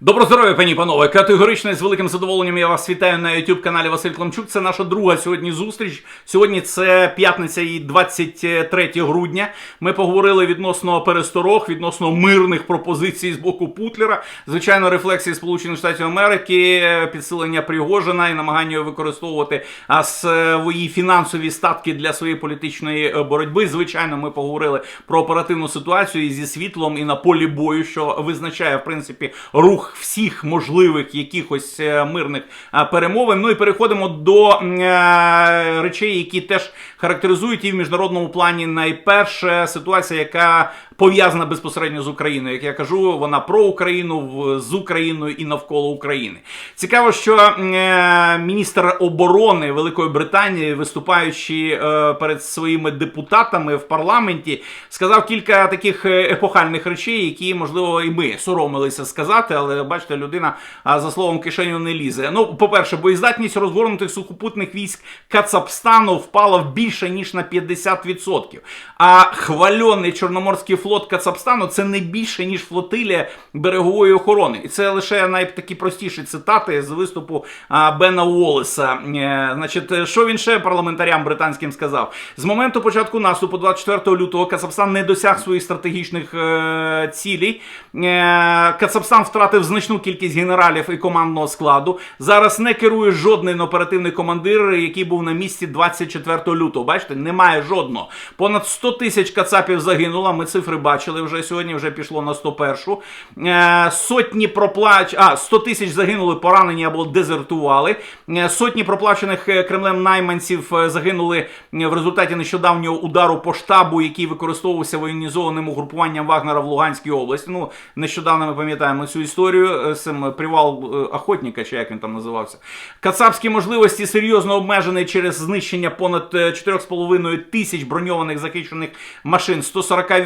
Добро здоров'я, пані панове. Категорично з великим задоволенням я вас вітаю на youtube каналі Василь Климчук. Це наша друга сьогодні зустріч. Сьогодні це п'ятниця і 23 грудня. Ми поговорили відносно пересторог, відносно мирних пропозицій з боку Путлера. Звичайно, рефлексії Сполучених Штатів Америки, е, підсилення Пригожина і намагання використовувати свої фінансові статки для своєї політичної е, боротьби. Звичайно, ми поговорили про оперативну ситуацію і зі світлом і на полі бою, що визначає в принципі рух всіх можливих якихось е, мирних е, перемовин. Ну і переходимо до е, речей, які теж характеризують і в міжнародному плані. Найперше ситуація, яка пов'язана безпосередньо з Україною. Як я кажу, вона про Україну з Україною і навколо України. Цікаво, що е, міністр оборони Великої Британії, виступаючи е, перед своїми депутатами в парламенті, сказав кілька таких е, епохальних речей, які можливо і ми соромилися сказати, але бачите, людина за словом кишеню не лізе. Ну, по-перше, боєздатність розгорнутих сухопутних військ Кацапстану впала в більше ніж на 50%. А хвальоний Чорноморський флот Кацапстану це не більше ніж флотилія берегової охорони. І це лише найтакі простіші цитати з виступу а, Бена Уоллеса. Е, значить, що він ще парламентарям британським сказав? З моменту початку наступу 24 лютого Кацапстан не досяг своїх стратегічних е, цілей. Е, Кацапстан втратив значну кількість генералів і командного складу. Зараз не керує жодний оперативний командир, який був на місці 24 лютого. Бачите, немає жодного. Понад 100 тисяч кацапів загинуло. Ми цифри бачили вже сьогодні. Вже пішло на 101. Е, Сотні проплач... а, 100 тисяч загинули, поранені або дезертували. Е, Сотні проплачених е, Кремлем найманців загинули в результаті нещодавнього удару по штабу, який використовувався воєнізованим угрупуванням Вагнера в Луганській області. Ну, нещодавно ми пам'ятаємо цю історію цим привал охотника, чи як він там називався. Кацапські можливості серйозно обмежені через знищення понад е, 4,5 тисяч броньованих захищених машин, 140 е,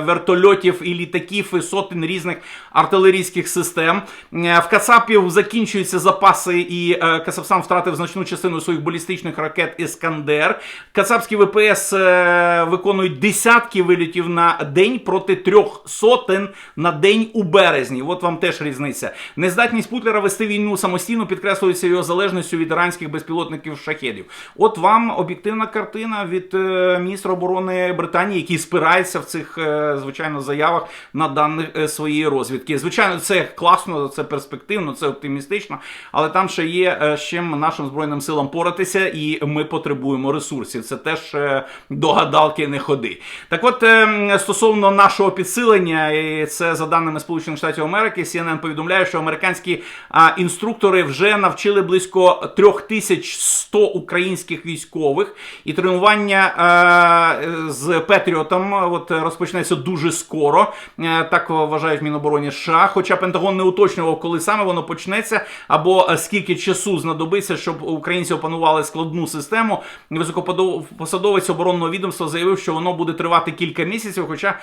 вертольотів і літаків, і сотень різних артилерійських систем. Е, В Кацапів закінчуються запаси, і е, Кацапстан втратив значну частину своїх балістичних ракет Іскандер. Кацапські ВПС е, виконують десятки вилітів на день проти трьох сотень на день у березні. От вам теж різниця. Нездатність Путлера вести війну самостійно підкреслюється його залежністю від іранських безпілотників шахедів. От вам об'єктивна картина від е, міністра оборони Британії, який спирається в цих е, звичайно заявах на даних е, своєї розвідки. Звичайно, це класно, це перспективно, це оптимістично, але там ще є е, з чим нашим збройним силам поратися, і ми потребуємо ресурсів. Це теж до гадалки не ходи. Так от, стосовно нашого підсилення, і це за даними Сполучених Штатів Америки, CNN повідомляє, що американські інструктори вже навчили близько 3100 українських військових, і тренування з Петріотом от розпочнеться дуже скоро. Е, так вважають в Мінобороні США. Хоча Пентагон не уточнював, коли саме воно почнеться, або е, скільки часу знадобиться, щоб українці опанували складну систему. Високопосадовець оборонного відомства заявив, що воно буде тривати кілька місяців. Хоча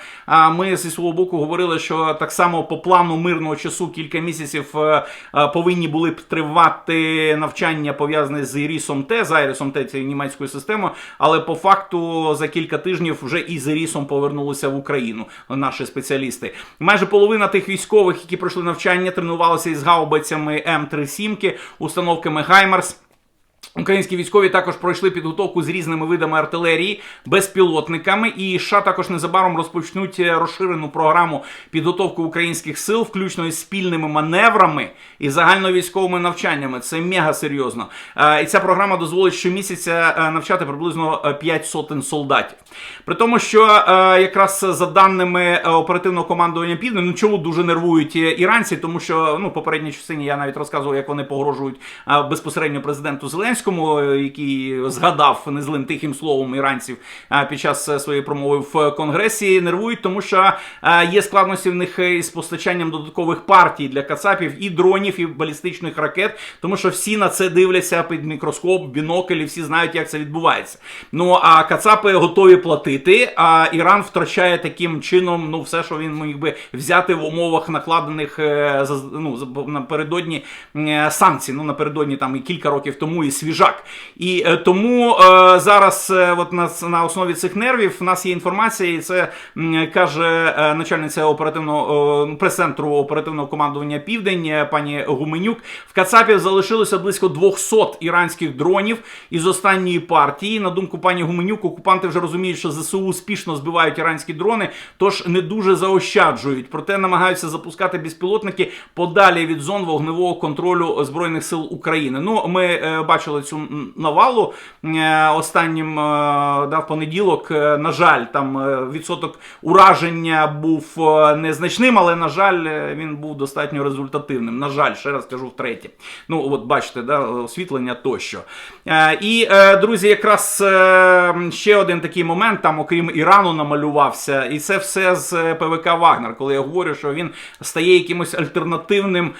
ми зі свого боку говорили, що так само по плану мирного часу кілька місяців е, е, повинні були б тривати навчання пов'язане з Ірісом Т, з Айрісом Т, цією німецькою системою. Але по факту за кілька тижнів вже і з Ірісом повернулися в Україну наші спеціалісти. Майже половина тих військових, які пройшли навчання, тренувалися із гаубицями М37, установками Хаймарс. Українські військові також пройшли підготовку з різними видами артилерії, безпілотниками, і США також незабаром розпочнуть е, розширену програму підготовки українських сил, включно із спільними маневрами і загальновійськовими навчаннями. Це мега серйозно. Е, І ця програма дозволить щомісяця е, навчати приблизно е, 5 сотень солдатів. При тому, що якраз за даними оперативного командування Півдня, ну чому дуже нервують іранці, тому що ну, попередній частині я навіть розказував, як вони погрожують безпосередньо президенту Зеленському, е, який згадав незлим тихим словом іранців е, під час е, своєї промови в Конгресі. Нервують, тому що є складності в них із постачанням додаткових партій для кацапів і дронів, і балістичних ракет, тому що всі на це дивляться під мікроскоп, бінокль, і всі знають, як це відбувається. Ну а кацапи готові платити, а Іран втрачає таким чином ну все, що він міг би взяти в умовах накладених ну, напередодні санкцій. Ну напередодні там і кілька років тому і свіжих хижак. І е, тому е, зараз е, от на, на основі цих нервів в нас є інформація, і це м, каже е, начальниця оперативного е, прес-центру оперативного командування Південь, е, пані Гуменюк. В Кацапі залишилося близько 200 іранських дронів із останньої партії. На думку пані Гуменюк, окупанти вже розуміють, що ЗСУ успішно збивають іранські дрони, тож не дуже заощаджують. Проте намагаються запускати безпілотники подалі від зон вогневого контролю збройних сил України. Ну, ми е, бачили цю навалу е, останнім е, да, в понеділок. Е, на жаль, там відсоток ураження був незначним, але на жаль, він був достатньо результативним. На жаль, ще раз кажу втретє. Ну, от бачите, да, освітлення тощо. І, друзі, якраз ще один такий момент, там, окрім Ірану, намалювався, і це все з ПВК Вагнер, коли я говорю, що він стає якимось альтернативним,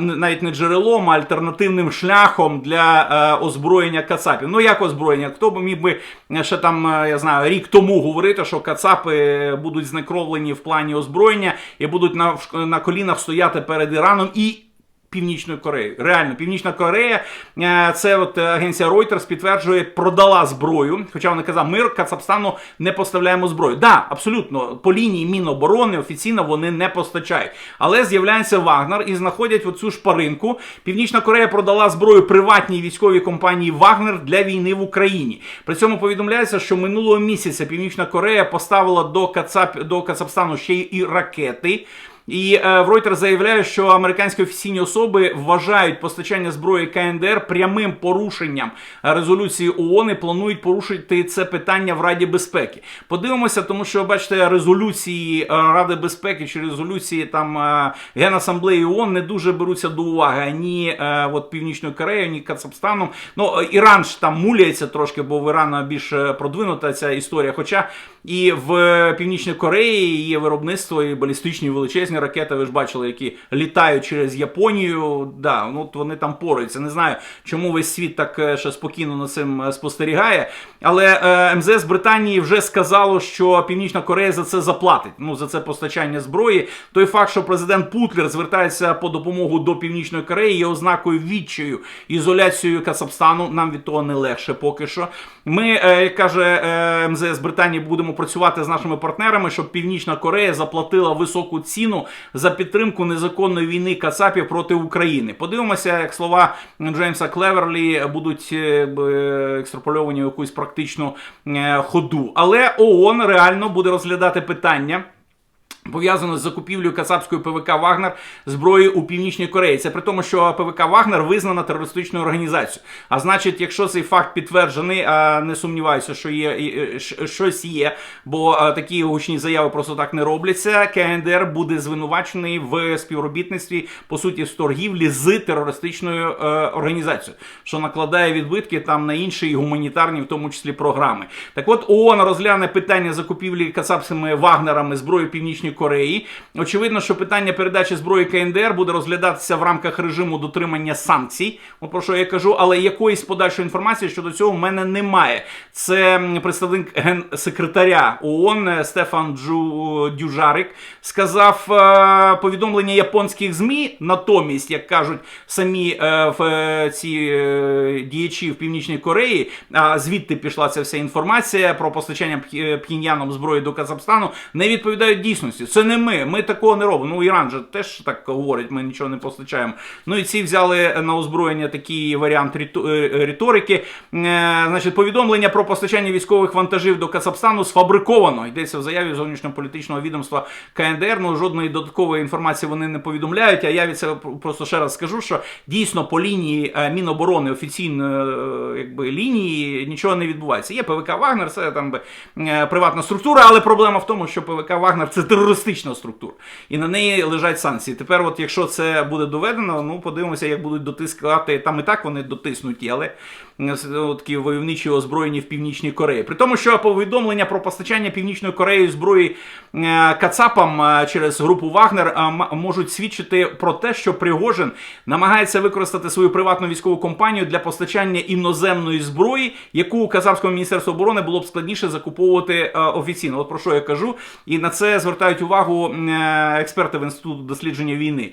навіть не джерелом, а альтернативним шляхом для озброєння Кацапів. Ну, як озброєння? Хто б міг би е, ще там, е, я знаю, рік тому говорити, що Кацапи будуть знекровлені в плані озброєння і будуть на, на колінах стояти перед Іраном і. Північною Кореєю. Реально, Північна Корея, е, це от агенція Reuters підтверджує, продала зброю. Хоча вона казала, ми Кацапстану не поставляємо зброю. Да, абсолютно, по лінії Міноборони офіційно вони не постачають. Але з'являється Вагнер і знаходять оцю шпаринку. Північна Корея продала зброю приватній військовій компанії Вагнер для війни в Україні. При цьому повідомляється, що минулого місяця Північна Корея поставила до Кацап до Кацапстану ще й ракети. І е, Reuters заявляє, що американські офіційні особи вважають постачання зброї КНДР прямим порушенням резолюції ООН і планують порушити це питання в Раді безпеки. Подивимося, тому що бачите, резолюції е, Ради безпеки чи резолюції там е, Генасамблеї ООН не дуже беруться до уваги ані е, от Північною Кореєю, ні Кацапстаном. Ну Іран ж там муляється трошки, бо в Ірана більш е, продвинута ця історія. Хоча і в Північній Кореї є виробництво і балістичні величезні ракети. Ви ж бачили, які літають через Японію. Да, ну от вони там пораються. Не знаю, чому весь світ так е, ще спокійно на цим е, спостерігає. Але е, МЗС Британії вже сказало, що Північна Корея за це заплатить. Ну за це постачання зброї. Той факт, що президент Путлер звертається по допомогу до Північної Кореї, є ознакою відчаю ізоляцією Кацапстану. Нам від того не легше поки що. Ми, е, як каже е, МЗС Британії, будемо працювати з нашими партнерами, щоб Північна Корея заплатила високу ціну за підтримку незаконної війни Кацапів проти України. Подивимося, як слова Джеймса Клеверлі будуть е, е, екстрапольовані в якусь практичну е, ходу. Але ООН реально буде розглядати питання. Пов'язано з закупівлею кацапської ПВК Вагнер зброї у Північній Кореї. Це при тому, що ПВК Вагнер визнана терористичною організацією. А значить, якщо цей факт підтверджений, а не сумніваюся, що є е, щось є, бо е, такі гучні заяви просто так не робляться. КНДР буде звинувачений в співробітництві, по суті, з торгівлі з терористичною е, організацією, що накладає відбитки там на інші гуманітарні, в тому числі програми. Так от ООН розгляне питання закупівлі кацапськими Вагнерами зброї Північної Кореї. Очевидно, що питання передачі зброї КНДР буде розглядатися в рамках режиму дотримання санкцій. От про що я кажу, але якоїсь подальшої інформації щодо цього в мене немає. Це представник генсекретаря ООН е, Стефан Джу Дюжарик сказав е, повідомлення японських змі. Натомість, як кажуть самі е, в е, ці е, діячі в Північній Кореї, а звідти пішла ця вся інформація про постачання Пх- зброї до Казахстану, не відповідають дійсності. Це не ми. Ми такого не робимо. Ну Іран же теж так говорить, ми нічого не постачаємо. Ну і ці взяли на озброєння такий варіант ріту- е, риторики. Е, Значить, повідомлення про постачання військових вантажів до Казахстану сфабриковано. Йдеться в заяві зовнішньополітичного відомства КНДР. Ну жодної додаткової інформації вони не повідомляють. А я від себе просто ще раз скажу, що дійсно по лінії е, Міноборони офіційної е, якби лінії нічого не відбувається. Є ПВК Вагнер, це там е, приватна структура, але проблема в тому, що ПВК Вагнер це терористична структура, і на неї лежать санкції. Тепер, от якщо це буде доведено, ну подивимося, як будуть дотискати. Там і так вони дотиснуті, але от такі войовничі озброєні в Північній Кореї. При тому, що повідомлення про постачання Північної Кореї зброї е, Кацапам е, через групу Вагнер е, можуть свідчити про те, що Пригожин намагається використати свою приватну військову компанію для постачання іноземної зброї, яку у Казахському міністерству оборони було б складніше закуповувати офіційно. От про що я кажу, і на це звертають звертають увагу е, експерти в інституту дослідження війни.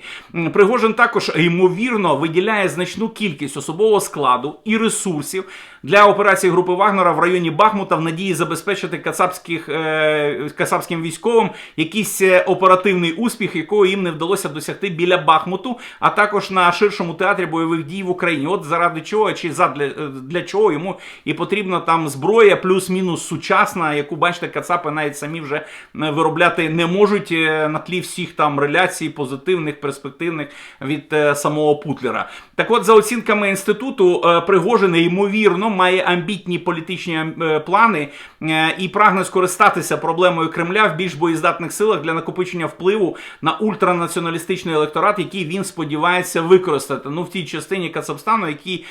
Пригожин також ймовірно виділяє значну кількість особового складу і ресурсів для операції групи Вагнера в районі Бахмута в надії забезпечити кацапських е, кацапським військовим якийсь е, оперативний успіх, якого їм не вдалося досягти біля Бахмуту, а також на ширшому театрі бойових дій в Україні. От заради чого чи задля е, для чого йому і потрібна там зброя, плюс-мінус сучасна, яку бачите, кацапи навіть самі вже е, виробляти не можуть на тлі всіх там реляцій позитивних, перспективних від самого Путлера. Так от, за оцінками інституту, Пригожин ймовірно має амбітні політичні е, плани е, і прагне скористатися проблемою Кремля в більш боєздатних силах для накопичення впливу на ультранаціоналістичний електорат, який він сподівається використати. Ну в тій частині Кацапстану, який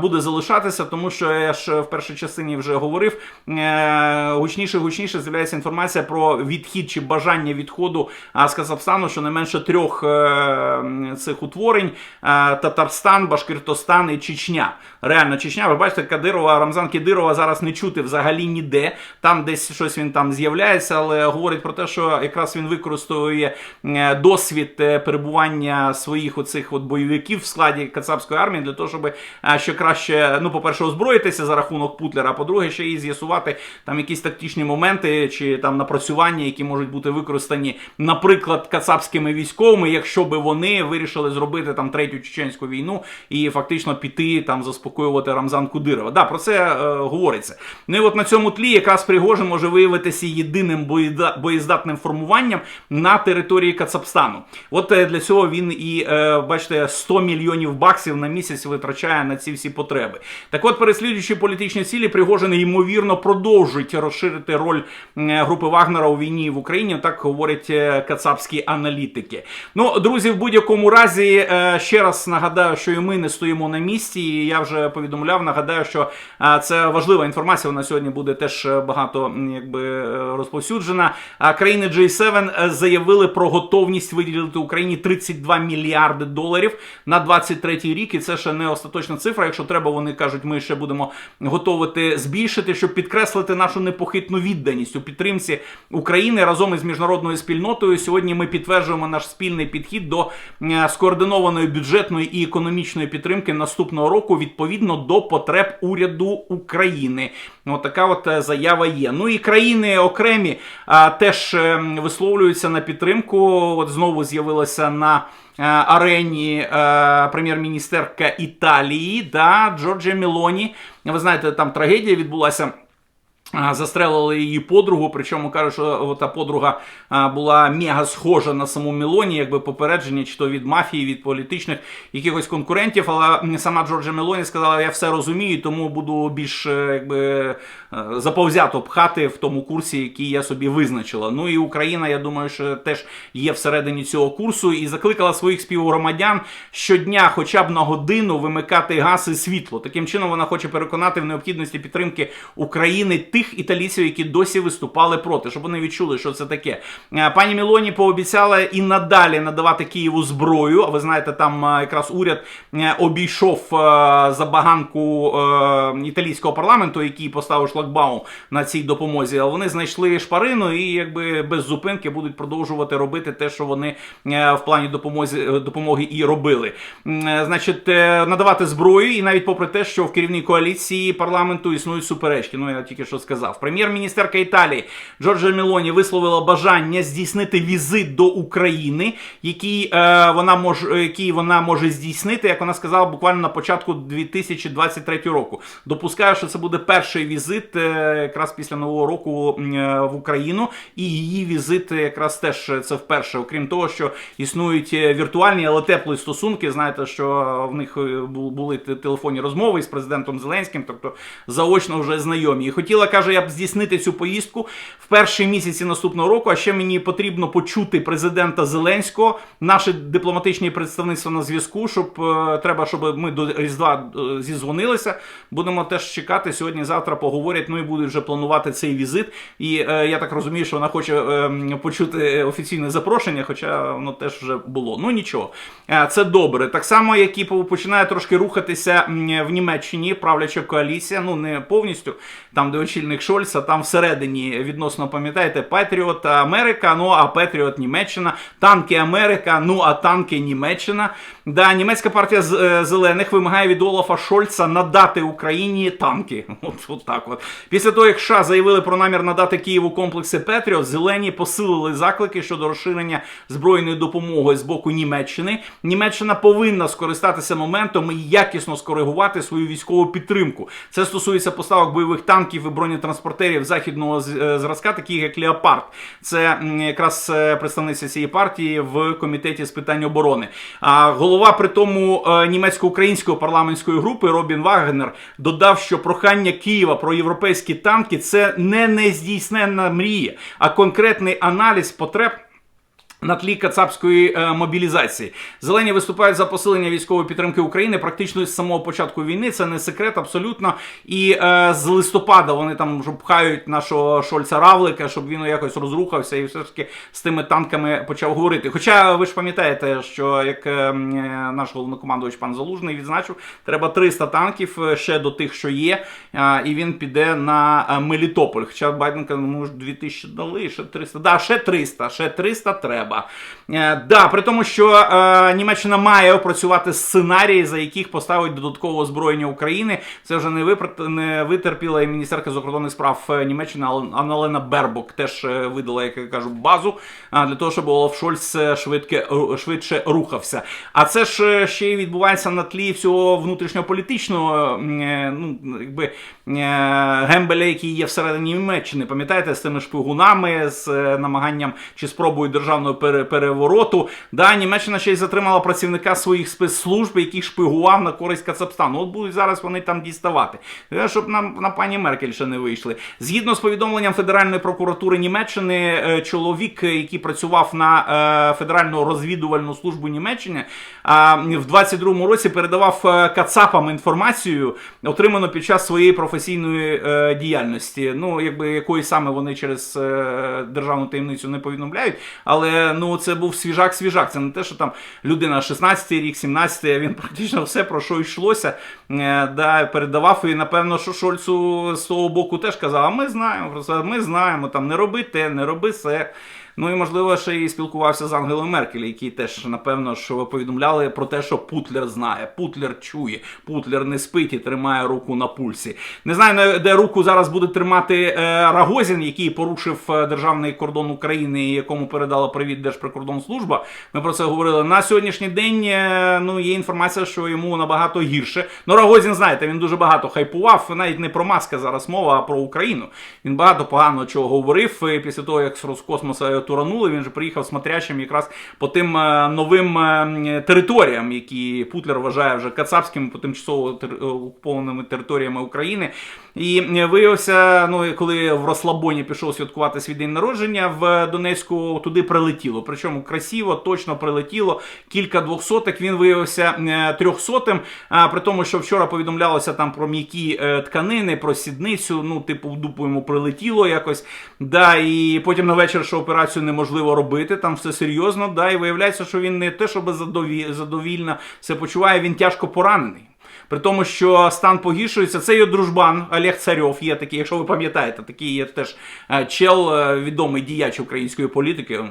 буде залишатися, тому що я ж в першій частині вже говорив. е, Гучніше, гучніше з'являється інформація про відхід чи бажання відходу з Казахстану, що не менше трьох е, цих утворень: е, Татарстан, Башкиртостан і Чечня. Реально, Чечня, ви бачите, Кадирова, Рамзан Кадирова зараз не чути взагалі ніде. Там десь щось він там з'являється, але говорить про те, що якраз він використовує е, досвід е, перебування своїх оцих от бойовиків в складі Кацапської армії для того, щоб е, ще краще, ну, по-перше, озброїтися за рахунок Путлера, а по-друге, ще і з'ясувати там якісь тактичні моменти чи там напрацювання, які можуть бути використані, наприклад, кацапськими військовими, якщо би вони вирішили зробити там третю чеченську війну і фактично піти там заспокоювати Рамзан Кудирова. Да, про це е, говориться. Ну і от на цьому тлі якраз Пригожин може виявитися єдиним боєздатним формуванням на території Кацапстану. От е, для цього він і е, бачите 100 мільйонів баксів на місяць витрачає на ці всі потреби. Так от, переслідуючи політичні цілі, Пригожин ймовірно продовжить розширити роль групи Вагнера у війні в Україні. Так говорять е, кацапські аналітики. Ну, друзі, в будь-якому разі е, ще раз нагадаю, що і ми не стоїмо на місці. І я вже повідомляв. Нагадаю, що це важлива інформація. Вона сьогодні буде теж е, багато якби е, розповсюджена. Країни G7 е, заявили про готовність виділити Україні 32 мільярди доларів на 23 рік. І це ще не остаточна цифра. Якщо треба, вони кажуть, ми ще будемо готовити збільшити, щоб підкреслити нашу непохитну відданість у підтримці України разом із міжнародною спільнотою. Сьогодні ми підтверджуємо наш спільний підхід до скоординованої бюджетної і економічної підтримки наступного року відповідно до потреб уряду України. Отака от е, заява є. Ну і країни окремі а, теж е, висловлюються на підтримку. От знову з'явилася на е, арені е, прем'єр-міністерка Італії, да, Джорджія Мілоні. Ви знаєте, там трагедія відбулася. Застрелили її подругу, причому кажуть, що та подруга була мега схожа на саму Мелоні, якби попередження, чи то від мафії, від політичних якихось конкурентів. Але сама Джорджа Мелоні сказала, я все розумію, тому буду більш е, якби е, заповзято пхати в тому курсі, який я собі визначила. Ну і Україна, я думаю, що теж є всередині цього курсу, і закликала своїх співгромадян щодня, хоча б на годину, вимикати газ і світло. Таким чином вона хоче переконати в необхідності підтримки України тих італійців, які досі виступали проти, щоб вони відчули, що це таке. Е, Пані Мілоні пообіцяла і надалі надавати Києву зброю. А ви знаєте, там е, якраз уряд е, обійшов забаганку італійського парламенту, який поставив шлагбаум на цій допомозі. А вони знайшли шпарину і якби без зупинки будуть продовжувати робити те, що вони в плані допомозі е, допомоги і робили. Значить, надавати зброю, і навіть попри те, що в керівній коаліції парламенту існують суперечки. Ну я тільки що сказав. Прем'єр-міністерка Італії Джорджа Мелоні висловила бажання здійснити візит до України, який е, вона може, який вона може здійснити, як вона сказала, буквально на початку 2023 року. Допускаю, що це буде перший візит е, якраз після нового року е, в Україну, і її візит якраз теж це вперше. Окрім того, що існують е, віртуальні, але теплі стосунки. Знаєте, що в них е, були те- телефонні розмови з президентом Зеленським, тобто заочно вже знайомі. І хотіла каже, я б здійснити цю поїздку в перші місяці наступного року. А ще мені потрібно почути президента Зеленського, наші дипломатичні представництва на зв'язку. Щоб е, треба, щоб ми до Різдва е, зізвонилися. Будемо теж чекати сьогодні-завтра. Поговорять. Ну і будуть вже планувати цей візит. І е, я так розумію, що вона хоче е, почути офіційне запрошення, хоча воно теж вже було. Ну нічого, Е, це добре. Так само, як і починає трошки рухатися в Німеччині правляча коаліція. Ну не повністю там, де очільник противник Шольца, там всередині відносно пам'ятаєте, Патріот Америка, ну а Патріот Німеччина, танки Америка, ну а танки Німеччина. Да, німецька партія е, зелених вимагає від Олафа Шольца надати Україні танки. От, от так от. Після того, як США заявили про намір надати Києву комплекси Петріот, зелені посилили заклики щодо розширення збройної допомоги з боку Німеччини. Німеччина повинна скористатися моментом і якісно скоригувати свою військову підтримку. Це стосується поставок бойових танків і бронетранспортерів західного е, зразка, таких як Леопард. Це якраз е, представниця цієї партії в комітеті з питань оборони. А голова при тому е, німецько-української парламентської групи Робін Вагнер додав, що прохання Києва про європейські танки це не нездійсненна мрія, а конкретний аналіз потреб. На тлі кацапської е, мобілізації зелені виступають за посилення військової підтримки України практично з самого початку війни. Це не секрет абсолютно. І е, з листопада вони там вже пхають нашого Шольца Равлика, щоб він якось розрухався і все ж таки з тими танками почав говорити. Хоча ви ж пам'ятаєте, що як е, е, наш головнокомандувач пан Залужний відзначив, треба 300 танків е, ще до тих, що є, е, і він піде на е, Мелітополь. Хоча Байден каже, ну ж 2000 дали, ще 300. Да, ще 300, ще 300 треба. Е, да, при тому, що е, Німеччина має опрацювати сценарії, за яких поставить додаткове озброєння України. Це вже не, випр... не витерпіла і міністерка закордонних справ е, Німеччини Ал- Анналена Бербок теж е, видала, як я кажу, базу а, для того, щоб Олаф Шольц е, швидке, швидше рухався. А це ж е, ще й відбувається на тлі всього внутрішньополітичного е, ну, якби, е, гембеля, який є всередині Німеччини. Пам'ятаєте, з тими шпигунами, з е, намаганням чи спробою державного пере- перевороту. Да, Німеччина ще й затримала працівника своїх спецслужб, який шпигував на користь Кацапстану. От будуть зараз вони там діставати. Е, Щоб нам на пані Меркель ще не вийшли. Згідно з повідомленням Федеральної прокуратури Німеччини, е, чоловік, е, який працював на Федеральну розвідувальну службу Німеччини, в 22-му році передавав Кацапам інформацію, отриману під час своєї професійної діяльності. Ну, якби якої саме вони через державну таємницю не повідомляють. Але ну це був свіжак-свіжак. Це не те, що там людина 16-й рік, 17, а він практично все про що йшлося, е, да, передавав. І напевно, що Шольцу з того боку теж казав: а ми знаємо, ми знаємо, там не роби те, не роби се. Ну і можливо ще й спілкувався з Ангелою Меркель, які теж напевно що повідомляли про те, що Путлер знає, Путлер чує, Путлер не спить і тримає руку на пульсі. Не знаю, де руку зараз буде тримати е, Рагозін, який порушив е, державний кордон України, і якому передала привіт Держприкордонслужба. Ми про це говорили. На сьогоднішній день е, ну є інформація, що йому набагато гірше. Ну Рагозін, знаєте, він дуже багато хайпував, навіть не про маска зараз мова, а про Україну. Він багато поганого чого говорив. І після того, як з Роскосмоса туранули, він же приїхав смотрящим якраз по тим е, новим е, територіям, які Путлер вважає вже кацапськими по тимчасово окупованими територіями України. І виявився, ну коли в Рослабоні пішов святкувати свій день народження в Донецьку, туди прилетіло. Причому красиво, точно прилетіло. Кілька двохсотих. Він виявився е, трьохсотим. А при тому, що вчора повідомлялося там про м'які е, тканини, про сідницю. Ну, типу, в дупу йому прилетіло якось. Да, і потім на вечір, що операцію неможливо робити, там все серйозно. Да, і виявляється, що він не те, щоб задові- задовільно все почуває, він тяжко поранений. При тому, що стан погіршується, це його дружбан Олег Царьов є такий, якщо ви пам'ятаєте, такий є теж е, чел, е, відомий діяч української політики.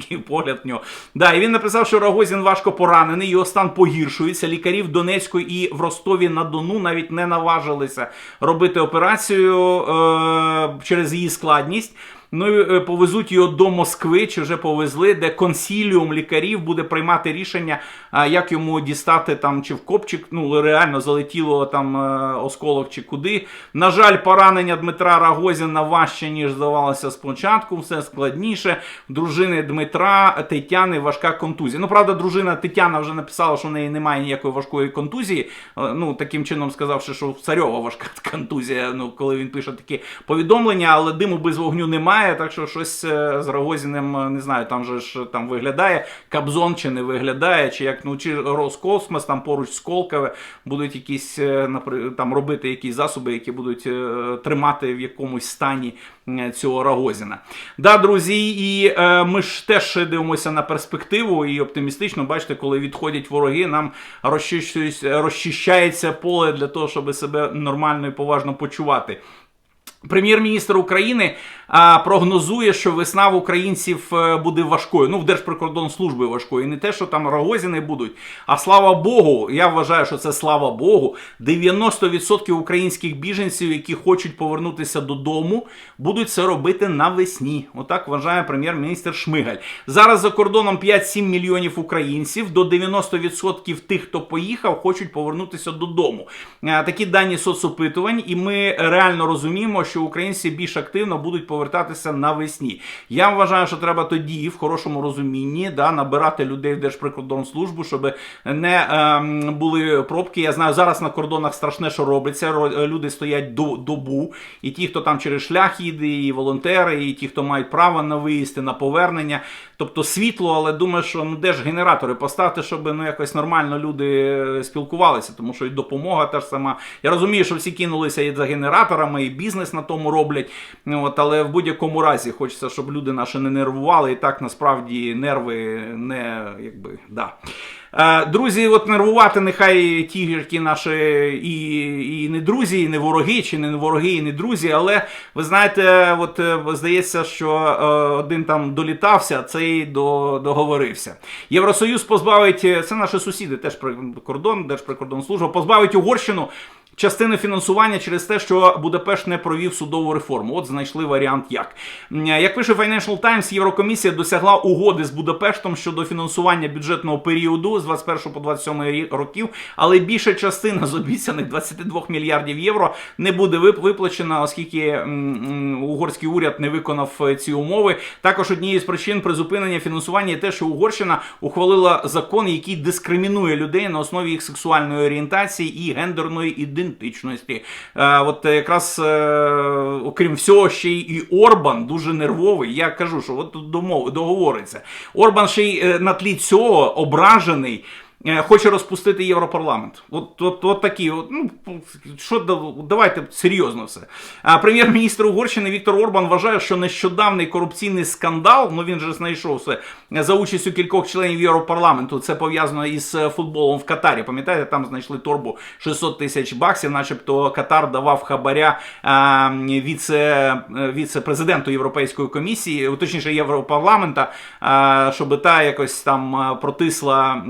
Такий погляд в нього. Да, і він написав, що Рогозін важко поранений, його стан погіршується. Лікарі в Донецьку і в Ростові на Дону навіть не наважилися робити операцію е, через її складність. Ну і е, повезуть його до Москви, чи вже повезли, де консіліум лікарів буде приймати рішення, як йому дістати там чи в копчик, ну реально залетіло там е, осколок чи куди. На жаль, поранення Дмитра Рагозіна важче, ніж здавалося спочатку, все складніше. Дружини Дмитра Тетяни важка контузія. Ну, правда, дружина Тетяна вже написала, що в неї немає ніякої важкої контузії. Е, Ну, таким чином сказавши, що Царьова важка контузія, ну, коли він пише такі повідомлення, але диму без вогню немає. Так що щось е, з Рогозіним, е, не знаю, там же ж там виглядає Кабзон чи не виглядає, чи як ну чи Роскосмос там поруч з Колкове будуть якісь е, там робити якісь засоби, які будуть е, тримати в якомусь стані е, цього Рогозіна. Да, друзі, і е, ми ж теж дивимося на перспективу і оптимістично. Бачите, коли відходять вороги, нам розчищається поле для того, щоб себе нормально і поважно почувати. Прем'єр-міністр України а, прогнозує, що весна в українців е, буде важкою. Ну, в Держприкордонслужби важкою. І не те, що там Рогозіни будуть. А слава Богу, я вважаю, що це слава Богу. 90% українських біженців, які хочуть повернутися додому, будуть це робити навесні. Отак вважає прем'єр-міністр Шмигаль. Зараз за кордоном 5-7 мільйонів українців. До 90% тих, хто поїхав, хочуть повернутися додому. А, Такі дані соцопитувань, і ми реально розуміємо, що українці більш активно будуть повертатися навесні. Я вважаю, що треба тоді, в хорошому розумінні, да, набирати людей в Держприкордонслужбу, щоб не ем, були пробки. Я знаю, зараз на кордонах страшне, що робиться. Люди стоять до добу, і ті, хто там через шлях їде, і волонтери, і ті, хто мають право на виїзд на повернення. Тобто світло, але думаю, що ну де ж генератори поставити, щоб ну якось нормально люди е, спілкувалися, тому що і допомога та ж сама. Я розумію, що всі кинулися і за генераторами, і бізнес на тому роблять. От, але в будь-якому разі хочеться, щоб люди наші не нервували. І так насправді нерви не якби да. Е, Друзі, от нервувати нехай ті, які наші і, і не друзі, і не вороги, чи не вороги, і не друзі. Але ви знаєте, от е, здається, що е, один там долітався, а цей до, договорився. Євросоюз позбавить це наші сусіди, теж при- кордон, Держприкордонслужба, позбавить Угорщину. Частини фінансування через те, що Будапешт не провів судову реформу. От знайшли варіант як. Як пише Financial Times, Єврокомісія досягла угоди з Будапештом щодо фінансування бюджетного періоду з 21 по 27 років, але більша частина з обіцяних 22 мільярдів євро не буде вип- виплачена, оскільки угорський уряд не виконав е, ці умови. Також однією з причин призупинення фінансування є те, що Угорщина ухвалила закон, який дискримінує людей на основі їх сексуальної орієнтації і гендерної ідентичності. Е, от якраз е, окрім всього, ще й і Орбан дуже нервовий. Я кажу, що от тут домов договориться. Орбан ще й е, на тлі цього ображений. Е, Хоче розпустити Європарламент. От, от, от такі, от, ну, що давайте серйозно все. Прем'єр-міністр Угорщини Віктор Орбан вважає, що нещодавний корупційний скандал, ну він же знайшов все за участю кількох членів Європарламенту. Це пов'язано із е, футболом в Катарі. Пам'ятаєте, там знайшли торбу 600 тисяч баксів, начебто Катар давав хабаря а, віце, е, віце-президенту Європейської комісії, точніше Європарламента, а, щоб та якось там протисла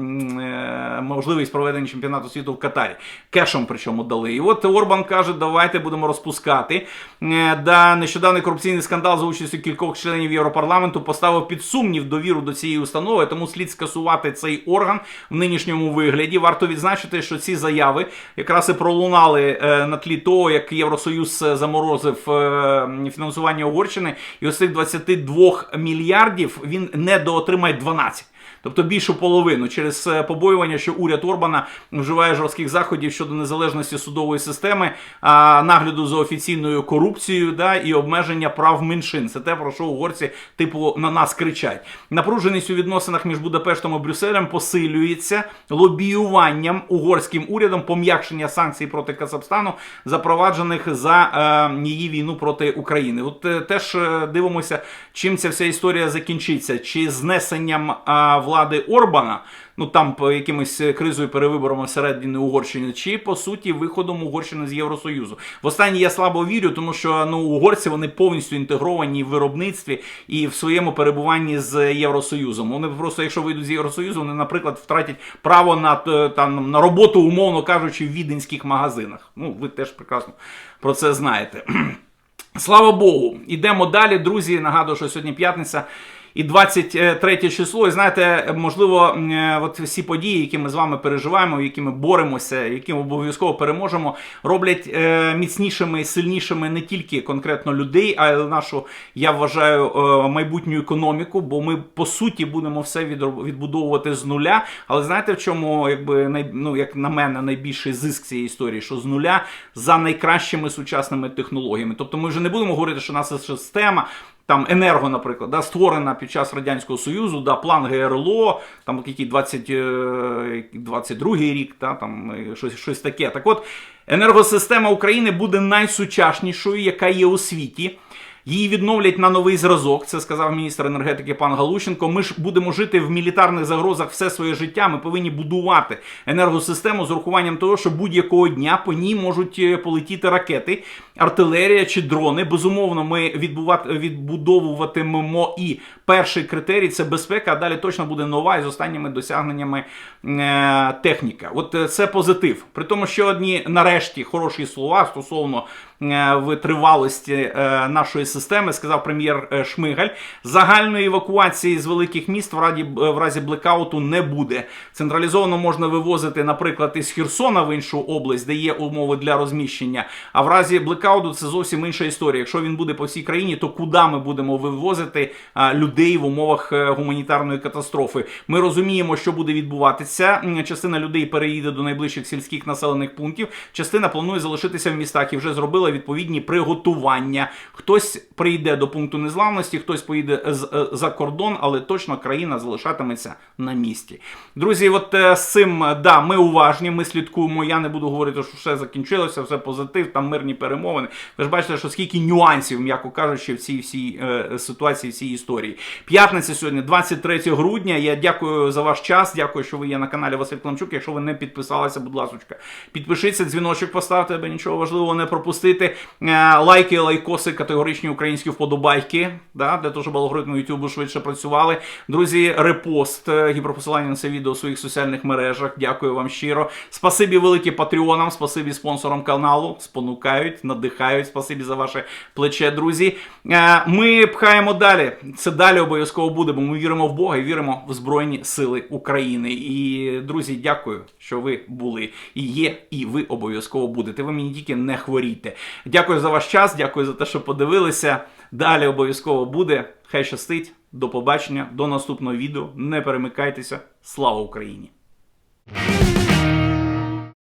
можливість проведення чемпіонату світу в Катарі. Кешом причому дали. І от Орбан каже, давайте будемо розпускати. Е, Да, нещодавний корупційний скандал за участю кількох членів Європарламенту поставив під сумнів довіру до цієї установи, тому слід скасувати цей орган в нинішньому вигляді. Варто відзначити, що ці заяви якраз і пролунали е, на тлі того, як Євросоюз е, заморозив фінансування Угорщини, і ось цих 22 мільярдів він недоотримає 12. Тобто більшу половину через е, побоювання, що уряд Орбана вживає жорстких заходів щодо незалежності судової системи, а, нагляду за офіційною корупцією да, і обмеження прав меншин. Це те, про що угорці типу на нас кричать. Напруженість у відносинах між Будапештом і Брюсселем посилюється лобіюванням угорським урядом пом'якшення санкцій проти Казахстану, запроваджених за е, її війну проти України. От е, теж е, дивимося, чим ця вся історія закінчиться, чи знесенням е, влади Орбана. Ну там по якимось е, кризою перевиборами всередині Угорщини, чи по суті виходом Угорщини з Євросоюзу. В останнє я слабо вірю, тому що ну угорці вони повністю інтегровані в виробництві і в своєму перебуванні з Євросоюзом. Вони просто, якщо вийдуть з Євросоюзу, вони, наприклад, втратять право на е, там на роботу, умовно кажучи, в віденських магазинах. Ну ви теж прекрасно про це знаєте. Слава Богу, ідемо далі, друзі. Нагадую, що сьогодні п'ятниця. І 23 число, і знаєте, можливо, е, от всі події, які ми з вами переживаємо, які ми боремося, які ми обов'язково переможемо, роблять е, міцнішими і сильнішими не тільки конкретно людей, а й нашу, я вважаю, е, майбутню економіку. Бо ми по суті будемо все відбудовувати з нуля. Але знаєте, в чому, якби най, ну, як на мене, найбільший зиск цієї історії, що з нуля за найкращими сучасними технологіями. Тобто, ми вже не будемо говорити, що наша система. Там енерго, наприклад, да, створена під час Радянського Союзу, да, план ГРЛО, там який 20, е, 22 рік, да, там е, щось, щось таке. Так от, енергосистема України буде найсучаснішою, яка є у світі. Її відновлять на новий зразок, це сказав міністр енергетики пан Галущенко. Ми ж будемо жити в мілітарних загрозах все своє життя. Ми повинні будувати енергосистему з урахуванням того, що будь-якого дня по ній можуть е, полетіти ракети, артилерія чи дрони. Безумовно, ми відбудовуватимемо і перший критерій це безпека. А далі точно буде нова і з останніми досягненнями е, техніка. От е, це позитив. При тому, що одні нарешті хороші слова стосовно е, витривалості нашої системи, сказав прем'єр Шмигаль. Загальної евакуації з великих міст в разі, в разі блекауту не буде. Централізовано можна вивозити, наприклад, із Херсона в іншу область, де є умови для розміщення. А в разі блекауту це зовсім інша історія. Якщо він буде по всій країні, то куди ми будемо вивозити людей в умовах е, гуманітарної катастрофи? Ми розуміємо, що буде відбуватися. Частина людей переїде до найближчих сільських населених пунктів. Частина планує залишитися в містах і вже зробила відповідні приготування. Хтось прийде до пункту незламності, хтось поїде з- е, за кордон, але точно країна залишатиметься на місці. Друзі, от е, з цим да, ми уважні, ми слідкуємо. Я не буду говорити, що все закінчилося, все позитив, там мирні перемовини. Ви ж бачите, що скільки нюансів, м'яко кажучи, в цій всій е, ситуації, в цій історії. П'ятниця сьогодні, 23 грудня. Я дякую за ваш час. Дякую, що ви є на каналі Василь Кламчук. Якщо ви не підписалися, будь ласка, підпишіться, дзвіночок поставте, аби нічого важливого не пропустити. Е, лайки, лайкоси, категоричні українські вподобайки, да, для того, щоб алгоритми YouTube швидше працювали. Друзі, репост, е, гіперпосилання на це відео у своїх соціальних мережах. Дякую вам щиро. Спасибі велике патреонам, спасибі спонсорам каналу. Спонукають, надихають. Спасибі за ваше плече, друзі. Е, Ми пхаємо далі. Це далі обов'язково буде, бо ми віримо в Бога і віримо в Збройні Сили України. І, друзі, дякую, що ви були і є, і ви обов'язково будете. Ви мені тільки не хворійте. Дякую за ваш час, дякую за те, що подивилися. Далі обов'язково буде. Хай щастить. До побачення, до наступного відео. Не перемикайтеся. Слава Україні!